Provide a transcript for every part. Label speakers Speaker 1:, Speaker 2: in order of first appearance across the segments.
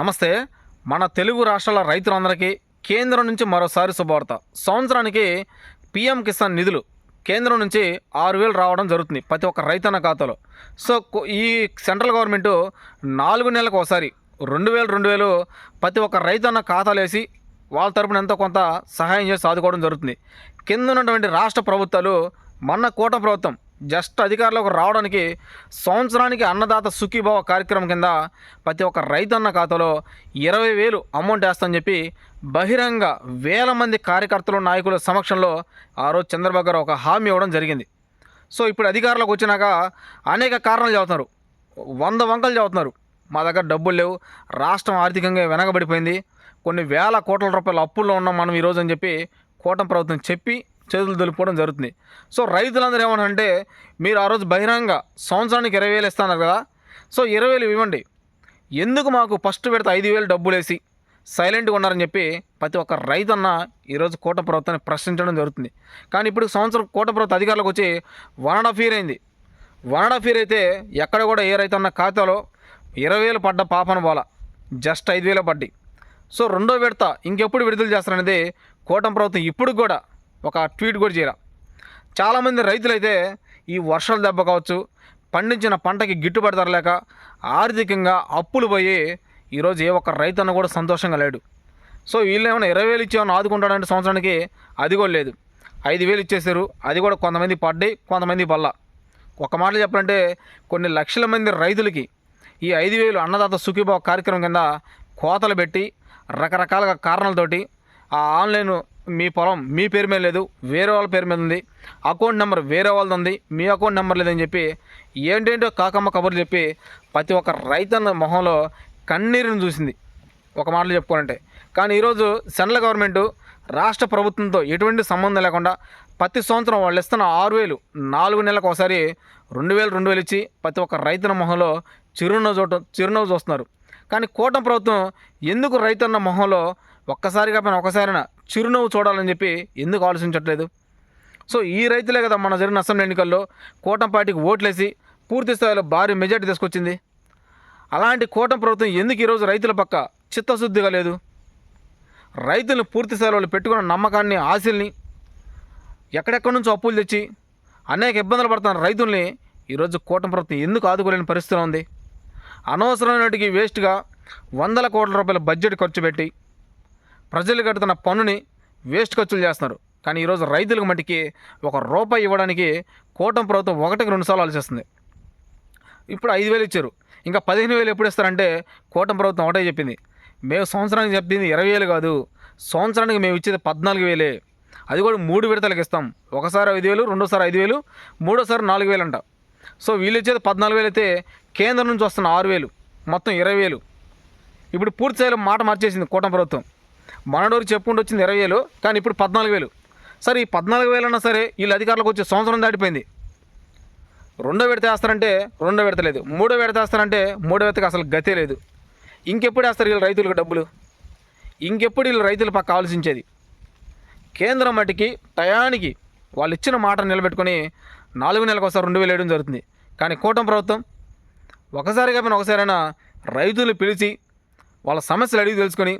Speaker 1: నమస్తే మన తెలుగు రాష్ట్రాల రైతులందరికీ కేంద్రం నుంచి మరోసారి శుభవార్త. సంవత్సరానికి పిఎం కిసాన్ నిధులు కేంద్రం నుంచి ఆరు వేలు రావడం జరుగుతుంది ప్రతి ఒక్క రైతన్న ఖాతాలో. సో ఈ సెంట్రల్ గవర్నమెంట్ నాలుగు నెలలకు ఒకసారి రెండు వేలు రెండు వేలు ప్రతి ఒక్క రైతన్న ఖాతాలు వేసి వాళ్ళ తరపున ఎంతో కొంత సహాయం చేసి ఆదుకోవడం జరుగుతుంది. కింద ఉన్నటువంటి రాష్ట్ర ప్రభుత్వాలు మొన్న కూట ప్రభుత్వం జస్ట్ అధికారులకు రావడానికి సంవత్సరానికి అన్నదాత సుఖీభావ కార్యక్రమం కింద ప్రతి ఒక్క రైతన్న ఖాతాలో ఇరవై వేలు అమౌంట్ వేస్తామని చెప్పి బహిరంగ వేల మంది కార్యకర్తలు నాయకుల సమక్షంలో ఆ రోజు చంద్రబాబు గారు ఒక హామీ ఇవ్వడం జరిగింది. సో ఇప్పుడు అధికారులకు వచ్చినాక అనేక కారణాలు చెబుతున్నారు వంద వంకలు చెబుతున్నారు మా దగ్గర డబ్బులు లేవు. రాష్ట్రం ఆర్థికంగా వెనకబడిపోయింది. కొన్ని వేల కోట్ల రూపాయల అప్పుల్లో ఉన్నాం మనం ఈరోజు అని చెప్పి కూటమి ప్రభుత్వం చెప్పి చేతులు దులుపుకోవడం జరుగుతుంది. సో రైతులందరూ ఏమనంటే మీరు ఆ రోజు బహిరంగ సంవత్సరానికి ఇరవై వేలు ఇస్తున్నారు కదా. సో ఇరవై వేలు ఇవ్వండి. ఎందుకు మాకు ఫస్ట్ పెడితే ఐదు వేలు డబ్బులు వేసి సైలెంట్గా ఉన్నారని చెప్పి ప్రతి ఒక్క రైతన్న ఈరోజు కోట ప్రభుత్వాన్ని ప్రశ్నించడం జరుగుతుంది. కానీ ఇప్పుడు సంవత్సరం కూట ప్రభుత్వం అధికారులకు వచ్చి వన్ అండ్ హాఫ్ ఇయర్ అయింది. వన్ అండ్ హాఫ్ ఇయర్ అయితే ఎక్కడ కూడా ఏ రైతన్న ఖాతాలో ఇరవై వేలు పడ్డ పాపన బాల. జస్ట్ ఐదు వేలు పడ్డి సో రెండో విడత ఇంకెప్పుడు విడుదల చేస్తారనేది కోటం ప్రభుత్వం ఇప్పుడు కూడా ఒక ట్వీట్ కూడా చేయరా. చాలామంది రైతులైతే ఈ వర్షాల దెబ్బ కావచ్చు పండించిన పంటకి గిట్టుబాటు ధరలేక ఆర్థికంగా అప్పులు పోయి ఈరోజు ఏ ఒక్క రైతన్న కూడా సంతోషంగా లేడు. సో వీళ్ళు ఏమైనా ఇరవై వేలు ఇచ్చేమన్నా ఆదుకుంటాడంటే సంవత్సరానికి అది కూడా లేదు. ఐదు వేలు ఇచ్చేసారు అది కూడా కొంతమంది పడ్డాయి కొంతమంది పల్లా ఒక మాటలు చెప్పాలంటే కొన్ని లక్షల మంది రైతులకి ఈ ఐదు వేలు అన్నదాత సుఖీభావ కార్యక్రమం కింద కోతలు పెట్టి రకరకాలుగా కారణాలతోటి ఆ ఆన్లైన్ మీ పొలం మీ పేరు మీద లేదు వేరే వాళ్ళ పేరు మీద ఉంది. అకౌంట్ నెంబర్ వేరే వాళ్ళది ఉంది. మీ అకౌంట్ నెంబర్ లేదని చెప్పి ఏంటేంటో కాకమ్మ కబుర్లు చెప్పి ప్రతి ఒక్క రైతన్న మొహంలో కన్నీరుని చూసింది. ఒక మాటలు చెప్పుకోవాలంటే. కానీ ఈరోజు సెంట్రల్ గవర్నమెంట్ రాష్ట్ర ప్రభుత్వంతో ఎటువంటి సంబంధం లేకుండా ప్రతి సంవత్సరం వాళ్ళు ఇస్తున్న ఆరు వేలు నాలుగు నెలలకు ఒకసారి రెండు వేలు రెండు వేలు ఇచ్చి ప్రతి ఒక్క రైతుల మొహంలో చిరునవ్వు చూడటం చిరునవ్వు చూస్తున్నారు. కానీ కూటమి ప్రభుత్వం ఎందుకు రైతన్న మొహంలో ఒక్కసారిగా పైన ఒకసారైనా చిరునవ్వు చూడాలని చెప్పి ఎందుకు ఆలోచించట్లేదు? సో ఈ రైతులే కదా మన జరిగిన అసెంబ్లీ ఎన్నికల్లో కూటంపాటికి ఓట్లేసి పూర్తి స్థాయిలో భారీ మెజార్టీ తీసుకొచ్చింది. అలాంటి కూటం ప్రభుత్వం ఎందుకు ఈరోజు రైతుల పక్క చిత్తశుద్ధిగా లేదు? రైతులను పూర్తి స్థాయిలో వాళ్ళు పెట్టుకున్న నమ్మకాన్ని ఆశల్ని ఎక్కడెక్కడి నుంచో అప్పులు తెచ్చి అనేక ఇబ్బందులు పడుతున్న రైతుల్ని ఈరోజు కూటం ప్రభుత్వం ఎందుకు ఆదుకోలేని పరిస్థితి ఉంది? అనవసరమైనటికి వేస్ట్గా వందల కోట్ల రూపాయల బడ్జెట్ ఖర్చు పెట్టి ప్రజలు కడుతున్న పన్నుని వేస్ట్ ఖర్చులు చేస్తున్నారు. కానీ ఈరోజు రైతులకు మటుకి ఒక రూపాయి ఇవ్వడానికి కూటమి ప్రభుత్వం ఒకటికి రెండు సార్లు ఆలోచిస్తుంది. ఇప్పుడు ఐదు వేలు ఇచ్చారు. ఇంకా పదిహేను వేలు ఎప్పుడు ఇస్తారంటే కూటమి ప్రభుత్వం ఒకటే చెప్పింది. మేము సంవత్సరానికి చెప్పింది ఇరవై వేలు కాదు. సంవత్సరానికి మేము ఇచ్చేది పద్నాలుగు వేలే. అది కూడా మూడు విడతలకు ఇస్తాం. ఒకసారి ఐదు వేలు రెండోసారి ఐదు వేలు మూడోసారి నాలుగు వేలు అంట. సో వీళ్ళు ఇచ్చేది పద్నాలుగు వేలు అయితే కేంద్రం నుంచి వస్తున్న ఆరు వేలు. మొత్తం ఇరవై వేలు. ఇప్పుడు పూర్తి స్థాయిలో మాట మార్చేసింది కూటమి ప్రభుత్వం. మనడోరు చెప్పుకుంటూ వచ్చింది ఇరవై వేలు కానీ ఇప్పుడు పద్నాలుగు వేలు. సరే ఈ పద్నాలుగు వేలు అన్నా సరే వీళ్ళు అధికారులకు వచ్చే సంవత్సరం దాటిపోయింది. రెండో విడత వేస్తారంటే రెండో విడత లేదు. మూడో విడత వేస్తారంటే మూడో విడతకి అసలు గతే లేదు. ఇంకెప్పుడు వేస్తారు వీళ్ళు రైతులకు డబ్బులు? ఇంకెప్పుడు వీళ్ళు రైతుల పక్క ఆలోచించేది? కేంద్రం మటుకి టయానికి వాళ్ళు ఇచ్చిన మాట నిలబెట్టుకొని నాలుగు నెలలకు ఒకసారి రెండు వేలు వేయడం జరుగుతుంది. కానీ కూటమి ప్రభుత్వం ఒకసారి కాకపోయినా ఒకసారైనా రైతులు పిలిచి వాళ్ళ సమస్యలు అడిగి తెలుసుకొని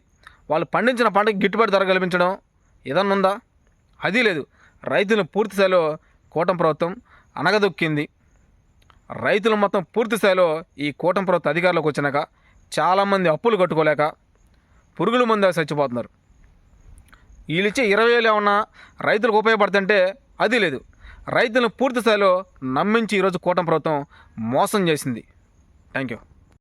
Speaker 1: వాళ్ళు పండించిన పంటకి గిట్టుబాటు ధర కల్పించడం ఏదన్నా ఉందా? అది లేదు. రైతులను పూర్తి స్థాయిలో కూటమి ప్రభుత్వం అనగదొక్కింది రైతులు మొత్తం పూర్తి స్థాయిలో ఈ కూటమి ప్రభుత్వ అధికారులకు వచ్చినాక చాలామంది అప్పులు కట్టుకోలేక పురుగుల మందు చచ్చిపోతున్నారు. వీళ్ళు ఇచ్చే ఇరవై వేలు ఏమన్నా రైతులకు ఉపయోగపడుతుంటే అది లేదు. రైతులను పూర్తి స్థాయిలో నమ్మించి ఈరోజు కూటమి ప్రభుత్వం మోసం చేసింది. Thank you